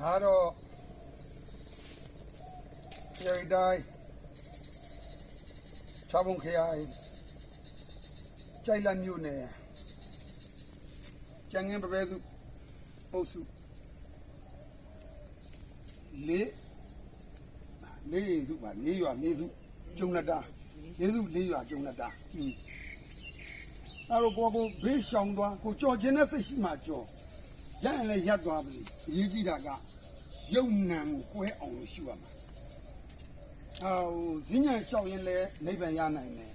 ဒါတော့ကျေရီတိုင်းချာဘုံခရိုင်ကြိုက်လတ်မြို့နယ်ကျန်ငင်းပပဲစုပုတ်စုလေးလေးရင်စုပါလေးရွာလေးစုကျုံလက်တာလေးစုလေးရွာကျုံလက်တာဟင်းအဲ့တော့ကိုကိုဘေးရှောင်သွားကိုကြော်ခြင်းနဲ့စိတ်ရှိမှကြော် ရရင်လည်းရပ်သွားပြီအရေးကြီးတာကရုပ်နံကိုကွဲအောင်လို့ရှုရမှာအာဟိုဈဉ္ညာလျှောက်ရင်လည်းနိဗ္ဗာန်ရနိုင်တယ်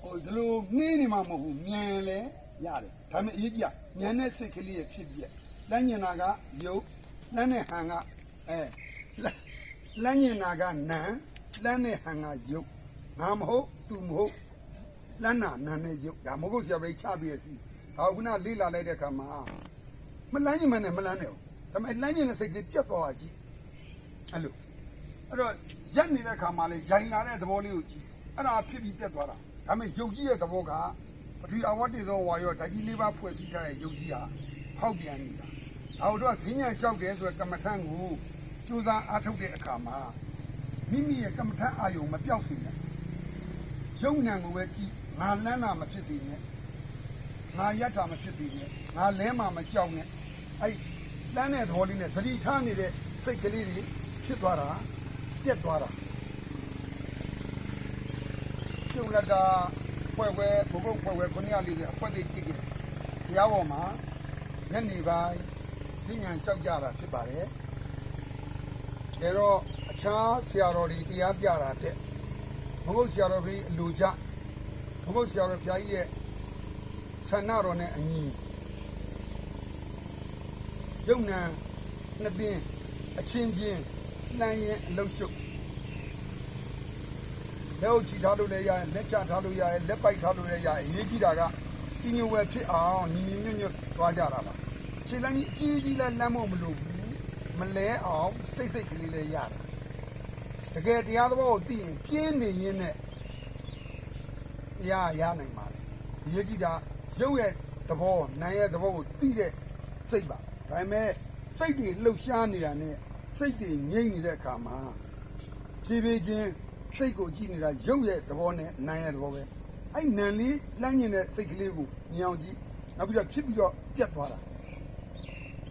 ဟိုဒီလိုနှင်းနေမှာမဟုတ်ဘူးမြန်လည်းရတယ်ဒါပေမဲ့အရေးကြီးကဉာဏ်နဲ့စိတ်ကလေးရဲ့ဖြစ်ပြက်လက်ညင်နာကရုပ်လက်နဲ့ဟန်ကအဲလက်လက်ညင်နာကနံလက်နဲ့ဟန်ကရုပ်ငါမဟုတ်သူမဟုတ်လန်းနာနာနဲ့ရုပ်ဒါမဟုတ်ဆရာပဲချပြည့်စီဒါကခုနလေးလာလိုက်တဲ့အခါမှာ မလန်းညင်မနဲ့မလန်းနဲ့ဘူးဒါပေမဲ့လန်းညင်တဲ့စိတ်ကလေးပြတ်သွားတာကြည့်အဲ့လိုအဲ့တော့ရက်နေတဲ့အခါမှာလေရိုင်လာတဲ့သဘောလေးကိုကြည့်အဲ့ဒါဖြစ်ပြီးပြတ်သွားတာဒါပေမဲ့ရုပ်ကြီးရဲ့သဘောကပထဝီအဝတ်တေသောဝါရောဓာကြီးလေးပါဖွဲ့စည်းထားတဲ့ရုပ်ကြီးဟာဖောက်ပြန်နေတာဒါတို့ကဈဉ္ညာလျှောက်တယ်ဆိုတဲ့ကမ္မထန်ကိုစူးစမ်းအားထုတ်တဲ့အခါမှာမိမိရဲ့ကမ္မထန်အာယုံမပြောက်စေနဲ့ရုံညံကိုပဲကြည့်ငါလန်းတာမဖြစ်စေနဲ့ငါယက်တာမဖြစ်စေနဲ့ငါလဲမှာမကြောက်နဲ့ အဲ့လန်းတဲ့သဘောလေးနဲ့သတိထားနေတဲ့စိတ်ကလေးတွေဖြစ်သွားတာပြက်သွားတာကျုံလက်တာဖွဲ့ဝဲဘုကုတ်ဖွဲ့ဝဲခုနှစ်ရလေးတွေအဖွဲ့တွေတိတ်တယ်ဘုရားပေါ်မှာညနေပိုင်းစဉ္ညာလျှောက်ကြတာဖြစ်ပါတယ်ဒါတော့အခြားဆရာတော်တွေတရားပြတာတဲ့ဘုဂုတ်ဆရာတော်ဖေးအလိုကြဘုဂုတ်ဆရာတော်ဖျားကြီးရဲ့ဆန္ဒတော်နဲ့အညီ ယုံနာနှစ်သိန်းအချင်းချင်းလှမ်းရင်အလုတ်ရှုပ်လက်အုပ်ချီထားလို့လည်းရတယ်လက်ချထားလို့ရတယ်လက်ပိုက်ထားလို့လည်းရတယ်အရေးကြီးတာကကြီးညိုဝယ်ဖြစ်အောင်ညီညီညွတ်ညွတ်သွားကြတာပါခြေလမ်းကြီးအကြီးကြီးလည်းလမ်းဖို့မလိုဘူးမလဲအောင်စိတ်စိတ်ကလေးလည်းရတယ်တကယ်တရားသဘောကိုသိရင်ပြင်းနေရင်းနဲ့တရားရနိုင်ပါလေဒီရကြီးတာရုပ်ရဲ့သဘောနာမ်ရဲ့သဘောကိုသိတဲ့စိတ်ပါ ဒါပေမဲ့စိတ်တွေလှုပ်ရှားနေတာနဲ့စိတ်တွေငြိမ့်နေတဲ့အခါမှာဖြည်းဖြည်းချင်းစိတ်ကိုကြည့်နေတာရုပ်ရဲ့သဘောနဲ့နာမ်ရဲ့သဘောပဲအဲ့နာမ်လေးလမ်းညင်တဲ့စိတ်ကလေးကိုမြင်အောင်ကြည့်နောက်ပြီးတော့ဖြစ်ပြီးတော့ပြတ်သွားတာ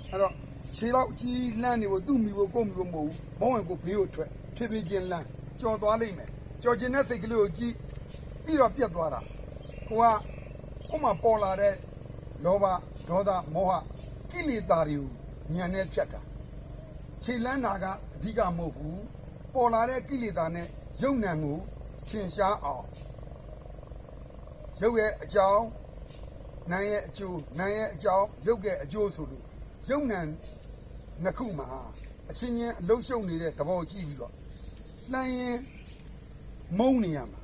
အဲ့တော့ခြေတော့အကြီးလန့်နေဖို့သူ့မိဖို့ကိုယ့်မိဖို့မဟုတ်ဘူးမောင်းဝင်ကိုဘေးကိုထွက်ဖြစ်ဖြစ်ချင်းလန့်ကြော်သွားလိမ့်မယ်ကြော်ခြင်းတဲ့စိတ်ကလေးကိုကြည့်ပြီးတော့ပြတ်သွားတာကိုကကိုမှပေါ်လာတဲ့လောဘဒေါသမောဟ ကိလေသာတွေကိုညံနဲ့ဖြတ်တာခြေလန်းတာကအဓိကမဟုတ်ဘူးပေါ်လာတဲ့ကိလေသာနဲ့ယုံနံကိုထင်ရှားအောင်ရုပ်ရဲ့အကြောင်းနာမ်ရဲ့အကျိုးနာမ်ရဲ့အကြောင်းရုပ်ရဲ့အကျိုးဆိုလို့ရုပ်နံနှစ်ခုမှာအချင်းချင်းအလုံးရှုံနေတဲ့သဘောကြည့်ပြီးတော့လှမ်းရင်မုံနေရမှာ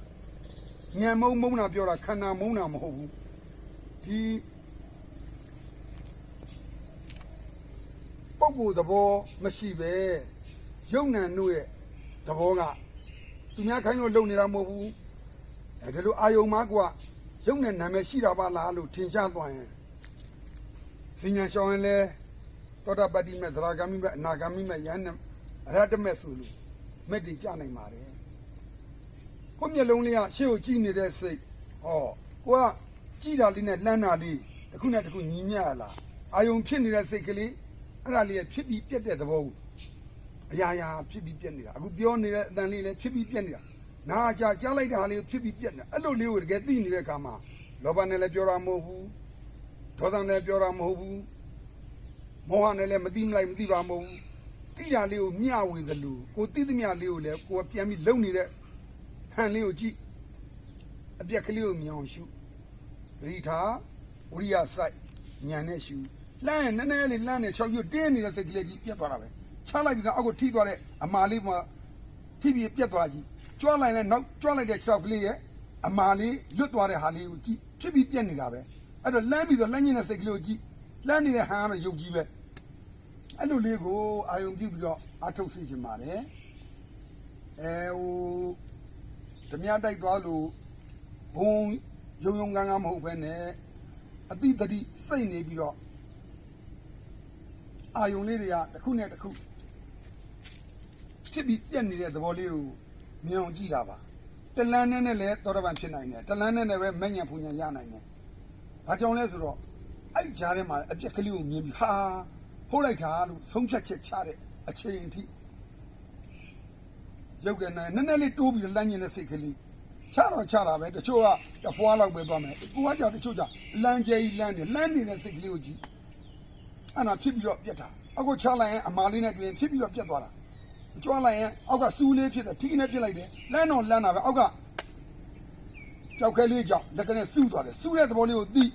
ညံမုံမုံတာပြောတာခန္ဓာမုံတာမဟုတ်ဘူးဒီ ပုဂ္ဂိုလ်သဘောမရှိပဲရုပ်နံတို့ရဲ့သဘောကသူများခိုင်းလို့လုံနေတာမဟုတ်ဘူးအဲဒီလိုအာယုံမကွာရုပ်နဲ့နာမည်ရှိတာပါလားလို့ထင်ရှားသွားရင်စဉ္ညာရှောင်းရင်လဲသောတာပတ္တိမဲ့သရဂမိမဲ့အနာဂမိမဲ့ယန္နအရဟတမဲ့ဆိုလို့မဲ့တည်ကြနိုင်ပါတယ်ကိုမျက်လုံးလေးကရှေ့ကိုကြည့်နေတဲ့စိတ်ဟောကိုကကြည့်တာလေးနဲ့လှမ်းတာလေးတစ်ခုနဲ့တစ်ခုညီမျှရလားအာယုံဖြစ်နေတဲ့စိတ်ကလေး အဲ့ဒါလေးကဖြစ်ပြီးပြက်တဲ့သဘောကိုအရာရာဖြစ်ပြီးပြက်နေတာအခုပြောနေတဲ့အတန်လေးလည်းဖြစ်ပြီးပြက်နေတာနားကြကြားလိုက်တာလေးကိုဖြစ်ပြီးပြက်နေတာအဲ့လိုလေးကိုတကယ်သိနေတဲ့အခါမှာလောဘနဲ့လည်းပြောတာမဟုတ်ဘူးဒေါသနဲ့ပြောတာမဟုတ်ဘူးမောဟနဲ့လည်းမသိမလိုက်မသိပါမဟုတ်ဘူးတိရလေးကိုမျှဝေသလိုကိုတိသမျှလေးကိုလည်းကိုယ်ပြန်ပြီးလုံနေတဲ့ဟန်လေးကိုကြည့်အပြက်ကလေးကိုမြင်အောင်ရှုပရိထားဝရိယစိုက်ညံနဲ့ရှု လမ်းနဲ့နည်းနည်းလေးလမ်းနဲ့၆ရွတ်တင်းနေတဲ့စိတ်ကလေးကြီးပြတ်သွားတာပဲချလိုက်ပြီးတော့အောက်ကိုထိသွားတဲ့အမာလေးမှာထိပြီးပြတ်သွားကြီးကြွားလိုက်လဲနောက်ကြွားလိုက်တဲ့၆ကလေးရဲ့အမာလေးလွတ်သွားတဲ့ဟာလေးကိုကြည့်ဖြစ်ပြီးပြတ်နေတာပဲအဲ့တော့လမ်းပြီးတော့လမ်းညင်တဲ့စိတ်ကလေးကိုကြည့်လမ်းနေတဲ့ဟန်ကတော့ယုတ်ကြီးပဲအဲ့လိုလေးကိုအာယုံပြုပြီးတော့အထုတ်စီချင်ပါတယ်အဲဟိုဓမြတိုက်သွားလို့ဘုံယုံယုံကန်းကန်းမဟုတ်ဘဲနဲ့အတိတတိစိတ်နေပြီးတော့ အာယုံလေးတွေကတစ်ခုနဲ့တစ်ခုဖြစ်ပြီးပြက်နေတဲ့သဘောလေးကိုမြင်အောင်ကြည့်တာပါတလန်းနဲ့နဲ့လည်းသောတပန်ဖြစ်နိုင်တယ်တလန်းနဲ့နဲ့ပဲမညံပူညံရနိုင်တယ်ဘာကြောင့်လဲဆိုတော့အဲ့ကြားထဲမှာအပြက်ကလေးကိုမြင်ပြီးဟာဟုတ်လိုက်တာလို့ဆုံးဖြတ်ချက်ချတဲ့အချိန်အထိရုပ်ကနိုင်နည်းနည်းလေးတိုးပြီးလမ်းညင်တဲ့စိတ်ကလေးချတော့ချတာပဲတချို့ကတဖွာလောက်ပဲသွားမယ်ကိုကကြောင့်တချို့ကြောင့်လမ်းကျဲကြီးလမ်းနေလမ်းနေတဲ့စိတ်ကလေးကိုကြည့် အဲ့ဒါဖြစ်ပြီးတော့ပြက်တာအခုချလိုက်ရင်အမာလေးနဲ့တွေ့ရင်ဖြစ်ပြီးတော့ပြက်သွားတာကြွားလိုက်ရင်အောက်ကစူးလေးဖြစ်တယ်ထိကနေဖြစ်လိုက်တယ်လမ်းတော့လမ်းတာပဲအောက်ကကြောက်ခဲလေးကြောင့်လက်ကနဲ့စူးသွားတယ်စူးတဲ့သဘောလေးကိုသိ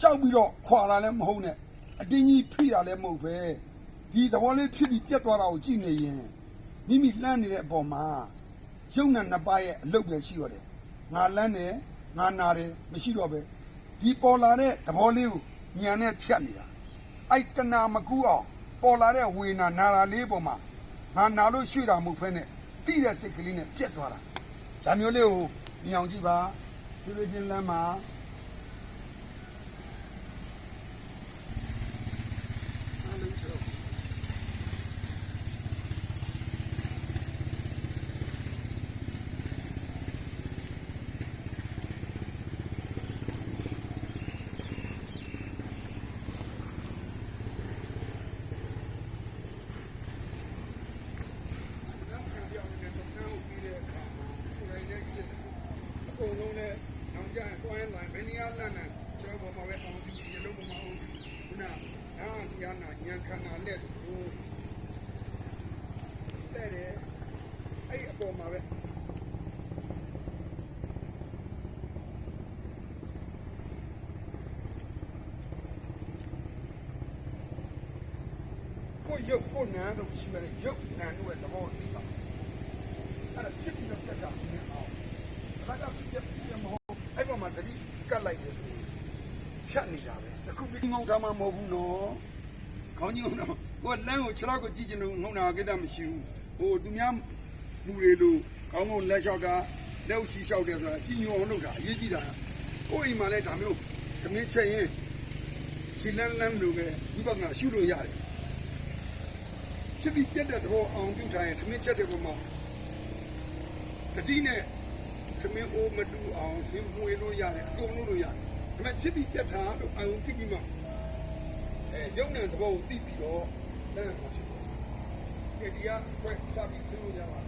ကြောက်ပြီးတော့ခွာလာလည်းမဟုတ်နဲ့အတင်းကြီးဖိတာလည်းမဟုတ်ပဲဒီသဘောလေးဖြစ်ပြီးပြတ်သွားတာကိုကြည့်နေရင်မိမိလမ်းနေတဲ့အပေါ်မှာရုပ်နဲ့နှစ်ပါးရဲ့အလုပ်ပဲရှိရတယ်ငါလမ်းတယ်ငါနာတယ်မရှိတော့ပဲဒီပေါ်လာတဲ့သဘောလေးကိုညံနဲ့ဖြတ်နေတာ အဲ့တနာမကူအောင်ပေါ်လာတဲ့ဝေနာနာလာလေးပေါ်မှာငါနာလို့ရွှေ့တာမဟုတ်ဖ ೇನೆ တိတဲ့စိတ်ကလေးနဲ့ပြက်သွားတာဒါမျိုးလေးကိုမြင်အောင်ကြည့်ပါဒီလိုချင်းလမ်းမှာအားလုံးချောနောက်ခံပြောင်းနေတဲ့တော့နောက်ပြီးတဲ့အခါမှာကိုယ်တိုင်နဲ့ကြည့်တယ်အ ကုန်လုံးနဲ့နောက်ကျရင်သွားရင်သွားရင်ဘယ်နေရာလမ်းနဲ့ကျွန်တော်ပေါ်မှာပဲအောင်ကြည့်ရလုံးပေါ်မှာအောင်ခုနကအာတရားနာညံခန္ဓာလက်ကိုတဲ့တယ်အဲ့အပေါ်မှာပဲကိုရုပ်ကိုနာတော့ရှိမယ်ရုပ်နာတို့ရဲ့သဘောသိပါအဲ့ဒါဖြစ်ပြီးတော့တက်တာမြင်အောင်ဒါကဖြစ်ဖြစ်မဟုတ်အဲ့ပေါ်မှာ တတိကတ်လိုက်တယ်ဆိုရင်ဖြတ်နေတာပဲတခုပြီးငုံထားမှမဟုတ်ဘူးနော်ခေါင်းကြီးငုံတော့ဟိုလမ်းကိုခြေထောက်ကိုကြည့်ချင်လို့ငုံတာကိစ္စမရှိဘူးဟိုသူများလူတွေလိုခေါင်းကိုလက်လျှောက်တာလက်ဥချီလျှောက်တယ်ဆိုတာကြည်ညိုအောင်လုပ်တာအရေးကြီးတာကိုယ့်အိမ်မှာလည်းဒါမျိုးသမင်းချက်ရင်ခြေလန်းလန်းလိုပဲဝိပဿနာရှုလို့ရတယ်ဖြစ်ပြီးပြတ်တဲ့သဘောအောင်ပြုထားရင်သမင်းချက်တဲ့ပုံမှာတတိနဲ့သ မင်းအိုးမတူအောင်သင်မွေလို့ရတယ်အကုန်လုံးလို့ရတယ်ဒါပေမဲ့ဖြစ်ပြီးပြတ်ထားလို့အောင်ပြုပြီးမှအဲရုပ်နဲ့သဘောကိုသိပြီးတော့လမ်းမှာဖြစ်တယ်။ဒီကဘယ်စပြီးသိလို့ရပါ